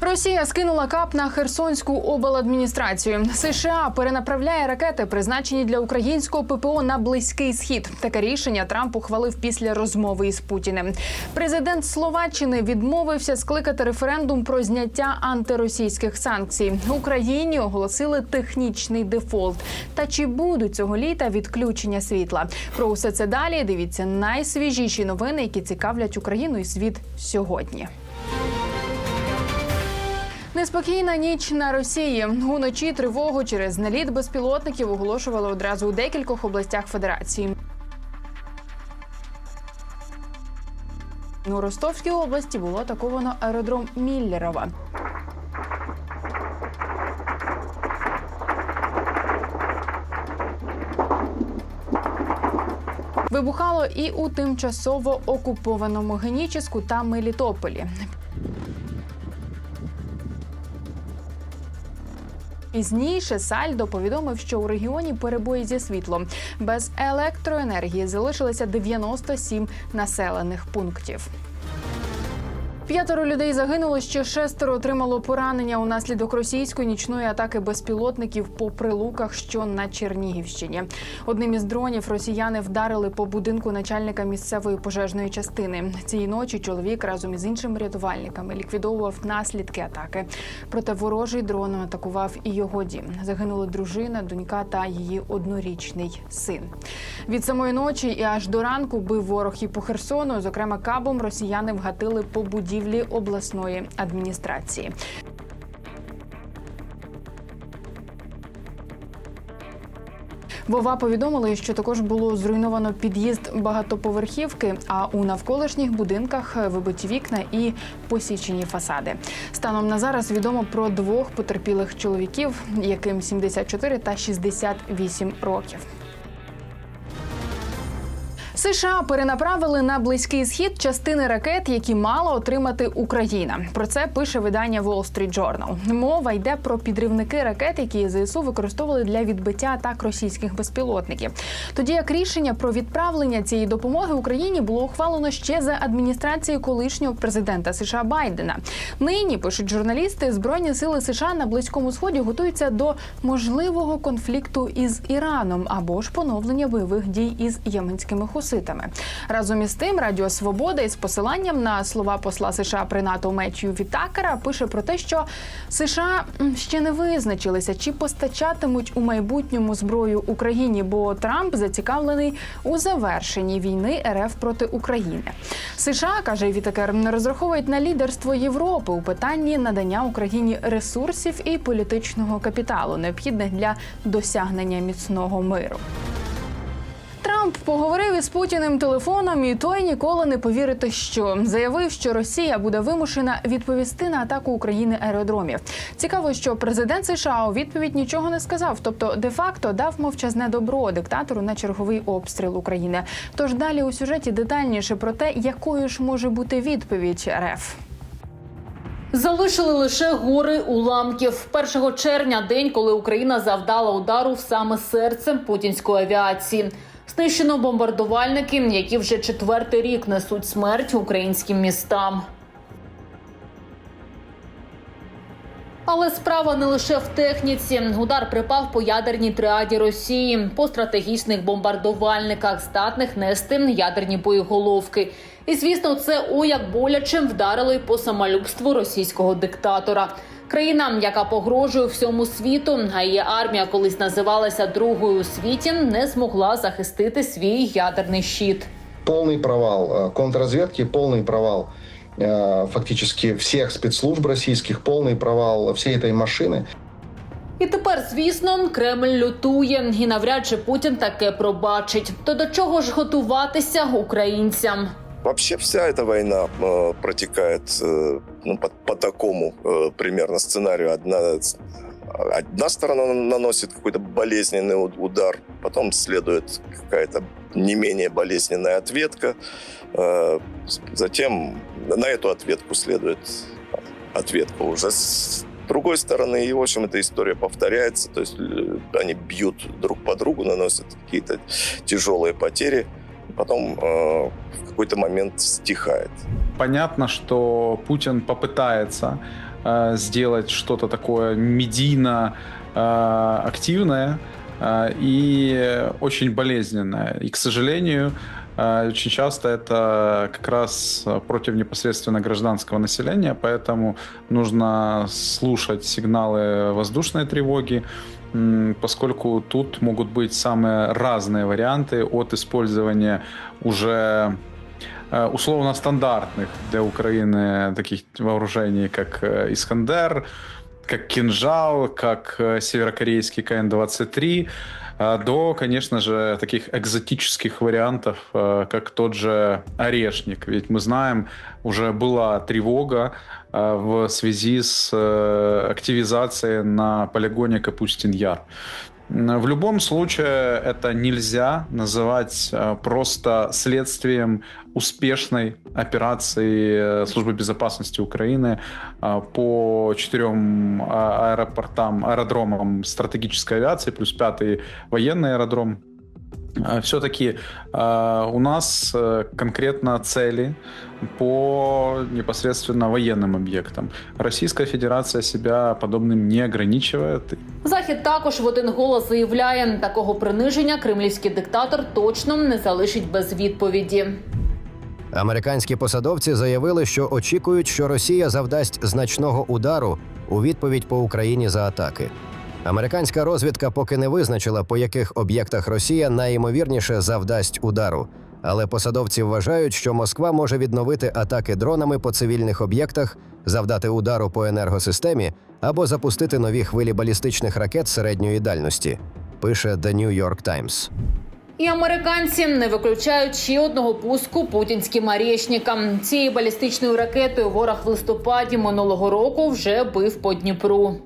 Росія скинула кап на Херсонську обладміністрацію. США перенаправляє ракети, призначені для українського ППО на близький схід. Таке рішення Трамп ухвалив після розмови із Путіним. Президент Словаччини відмовився скликати референдум про зняття антиросійських санкцій. Україні оголосили технічний дефолт. Та чи будуть цього літа відключення світла? Про усе це далі дивіться найсвіжіші новини, які цікавлять Україну і світ сьогодні. Неспокійна ніч на Росії. Уночі тривогу через наліт безпілотників оголошували одразу у декількох областях федерації. У Ростовській області було атаковано аеродром Міллерова. Вибухало і у тимчасово окупованому Геніческу та Мелітополі. Пізніше Сальдо повідомив, що у регіоні перебої зі світлом без електроенергії залишилося 97 населених пунктів. П'ятеро людей загинуло, ще шестеро отримало поранення унаслідок російської нічної атаки безпілотників по прилуках, що на Чернігівщині. Одним із дронів росіяни вдарили по будинку начальника місцевої пожежної частини. Цієї ночі чоловік разом із іншими рятувальниками ліквідовував наслідки атаки. Проте ворожий дрон атакував і його дім. Загинули дружина, донька та її однорічний син. Від самої ночі і аж до ранку бив ворог і по Херсону. Зокрема, кабом росіяни вгатили по будівлі обласної адміністрації. Вова повідомили, що також було зруйновано під'їзд багатоповерхівки, а у навколишніх будинках вибиті вікна і посічені фасади. Станом на зараз відомо про двох потерпілих чоловіків, яким 74 та 68 років. США перенаправили на близький схід частини ракет, які мала отримати Україна. Про це пише видання Wall Street Journal. Мова йде про підривники ракет, які ЗСУ використовували для відбиття атак російських безпілотників. Тоді як рішення про відправлення цієї допомоги Україні було ухвалено ще за адміністрації колишнього президента США Байдена. Нині пишуть журналісти, збройні сили США на близькому сході готуються до можливого конфлікту із Іраном або ж поновлення бойових дій із єменськими хуситами. Разом із тим, Радіо Свобода із посиланням на слова посла США при НАТО Меттью Вітакера пише про те, що США ще не визначилися, чи постачатимуть у майбутньому зброю Україні, бо Трамп зацікавлений у завершенні війни РФ проти України. США каже Вітакер, не розраховують на лідерство Європи у питанні надання Україні ресурсів і політичного капіталу, необхідних для досягнення міцного миру. Трамп поговорив із Путіним телефоном, і той ніколи не повірити, що заявив, що Росія буде вимушена відповісти на атаку України аеродромів. Цікаво, що президент США у відповідь нічого не сказав, тобто де-факто дав мовчазне добро диктатору на черговий обстріл України. Тож далі у сюжеті детальніше про те, якою ж може бути відповідь РФ. Залишили лише гори уламків 1 червня, день, коли Україна завдала удару саме серце путінської авіації. Знищено бомбардувальники, які вже четвертий рік несуть смерть українським містам. Але справа не лише в техніці. Удар припав по ядерній триаді Росії, по стратегічних бомбардувальниках, здатних нести ядерні боєголовки. І звісно, це о як боляче вдарили й по самолюбству російського диктатора. Країна, яка погрожує всьому світу, а її армія колись називалася другою у світі, не змогла захистити свій ядерний щит. полный провал э, контрразведки, полный провал э, фактически всех спецслужб российских, полный провал всей этой машины. І тепер, звісно, Кремль лютує, і навряд чи Путін таке пробачить. То до чого ж готуватися українцям? Вообще вся эта война э, протекает э, ну, по, по такому э, примерно сценарию. Одна, одна сторона наносит какой-то болезненный удар, потом следует какая-то не менее болезненная ответка, э, затем на эту ответку следует ответка уже с другой стороны. И, в общем, эта история повторяется. То есть э, они бьют друг по другу, наносят какие-то тяжелые потери потом э, в какой-то момент стихает. Понятно, что Путин попытается э, сделать что-то такое медийно э, активное э, и очень болезненное. И, к сожалению, э, очень часто это как раз против непосредственно гражданского населения, поэтому нужно слушать сигналы воздушной тревоги, поскольку тут могут быть самые разные варианты от использования уже э, условно стандартных для Украины таких вооружений, как э, Искандер, как кинжал, как э, северокорейский КН-23, э, до, конечно же, таких экзотических вариантов, э, как тот же Орешник. Ведь мы знаем, уже была тревога э, в связи с э, активизацией на полигоне Капустин-Яр. В любом случае это нельзя называть э, просто следствием успешной операции э, Службы безопасности Украины э, по четырем а- аэропортам, аэродромам стратегической авиации, плюс пятый военный аэродром. Все-таки у нас э, конкретно цели по непосредственно военным объектам. Российская Федерация себя подобным не ограничивает. Захід також в один голос заявляє, такого приниження кремлівський диктатор точно не залишить без відповіді. Американські посадовці заявили, що очікують, що Росія завдасть значного удару у відповідь по Україні за атаки. Американська розвідка поки не визначила, по яких об'єктах Росія найімовірніше завдасть удару. Але посадовці вважають, що Москва може відновити атаки дронами по цивільних об'єктах, завдати удару по енергосистемі або запустити нові хвилі балістичних ракет середньої дальності. Пише The New York Times. І американці не виключають ще одного пуску путінським арєшникам. Цією балістичною ракетою ворог в листопаді минулого року вже бив по Дніпру.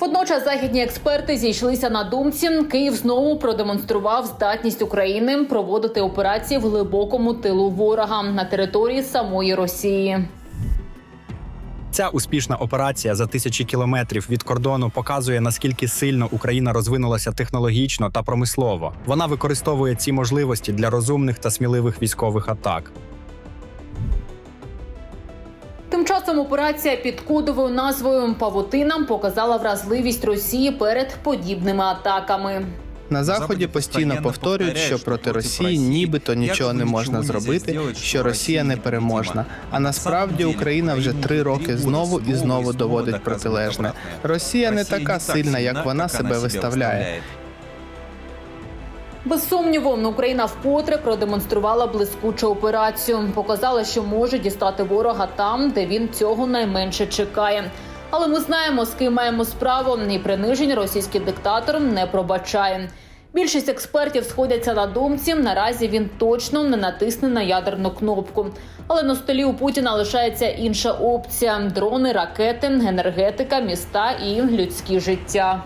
Водночас західні експерти зійшлися на думці. Київ знову продемонстрував здатність України проводити операції в глибокому тилу ворога на території самої Росії. Ця успішна операція за тисячі кілометрів від кордону показує наскільки сильно Україна розвинулася технологічно та промислово. Вона використовує ці можливості для розумних та сміливих військових атак. Операція під кодовою назвою Павутина показала вразливість Росії перед подібними атаками. На заході постійно повторюють, що проти Росії нібито нічого не можна зробити, що Росія непереможна. А насправді Україна вже три роки знову і знову доводить протилежне. Росія не така сильна, як вона себе виставляє. Без сумніву, Україна вкотре продемонструвала блискучу операцію. Показала, що може дістати ворога там, де він цього найменше чекає. Але ми знаємо, з ким маємо справу, і принижень російський диктатор не пробачає. Більшість експертів сходяться на думці. Наразі він точно не натисне на ядерну кнопку. Але на столі у Путіна лишається інша опція: дрони, ракети, енергетика, міста і людські життя.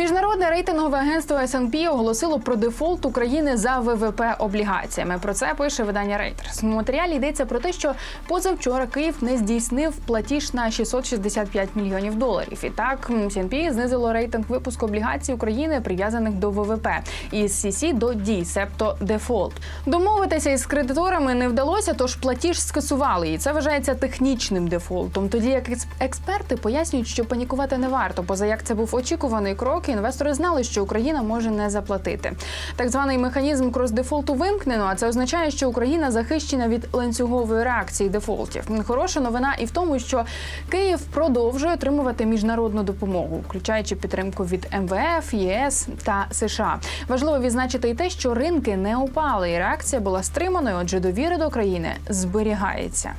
Міжнародне рейтингове агентство S&P оголосило про дефолт України за ВВП облігаціями. Про це пише видання Reuters. У матеріалі йдеться про те, що позавчора Київ не здійснив платіж на 665 мільйонів доларів. І так S&P знизило рейтинг випуску облігацій України, прив'язаних до ВВП, із CC до D, себто дефолт. Домовитися із кредиторами не вдалося, тож платіж скасували. І це вважається технічним дефолтом. Тоді як експерти пояснюють, що панікувати не варто, поза як це був очікуваний крок. Інвестори знали, що Україна може не заплатити. Так званий механізм крос-дефолту вимкнено. А це означає, що Україна захищена від ланцюгової реакції дефолтів. Хороша новина і в тому, що Київ продовжує отримувати міжнародну допомогу, включаючи підтримку від МВФ, ЄС та США. Важливо відзначити і те, що ринки не упали, і реакція була стриманою. Отже, довіра до країни зберігається.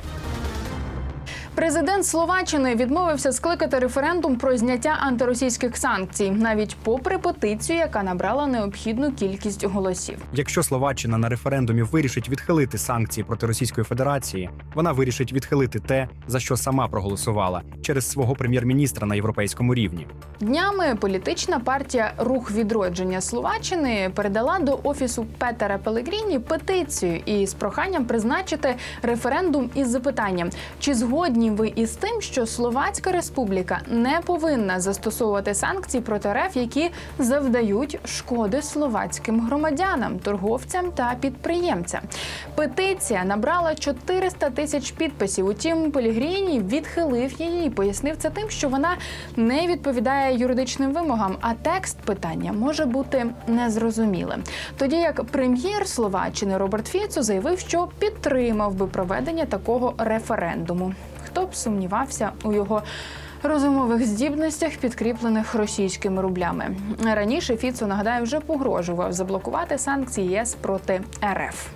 Президент Словаччини відмовився скликати референдум про зняття антиросійських санкцій, навіть попри петицію, яка набрала необхідну кількість голосів. Якщо Словаччина на референдумі вирішить відхилити санкції проти Російської Федерації, вона вирішить відхилити те, за що сама проголосувала через свого прем'єр-міністра на європейському рівні. Днями політична партія Рух відродження Словаччини передала до офісу Петера Пелегріні петицію із проханням призначити референдум із запитанням, чи згодні ви із тим, що Словацька Республіка не повинна застосовувати санкції проти РФ, які завдають шкоди словацьким громадянам, торговцям та підприємцям. Петиція набрала 400 тисяч підписів. Утім, Пелігріні відхилив її і пояснив це тим, що вона не відповідає юридичним вимогам, а текст питання може бути незрозумілим. Тоді як прем'єр Словаччини Роберт Фіцо заявив, що підтримав би проведення такого референдуму. Хто б сумнівався у його розумових здібностях, підкріплених російськими рублями. Раніше Фіцо нагадаю вже погрожував заблокувати санкції ЄС проти РФ.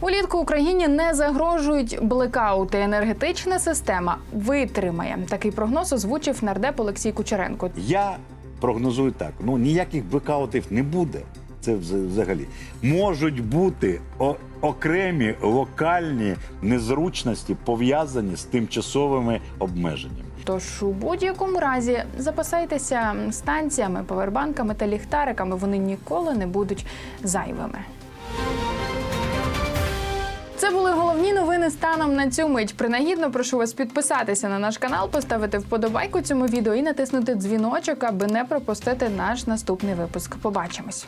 Улітку Україні не загрожують блекаути. Енергетична система витримає. Такий прогноз озвучив нардеп Олексій Кучеренко. Я прогнозую так: ну ніяких блекаутів не буде. Це взагалі можуть бути окремі локальні незручності пов'язані з тимчасовими обмеженнями. Тож у будь-якому разі запасайтеся станціями, повербанками та ліхтариками. Вони ніколи не будуть зайвими. Це були головні новини станом на цю мить. Принагідно прошу вас підписатися на наш канал, поставити вподобайку цьому відео і натиснути дзвіночок, аби не пропустити наш наступний випуск. Побачимось.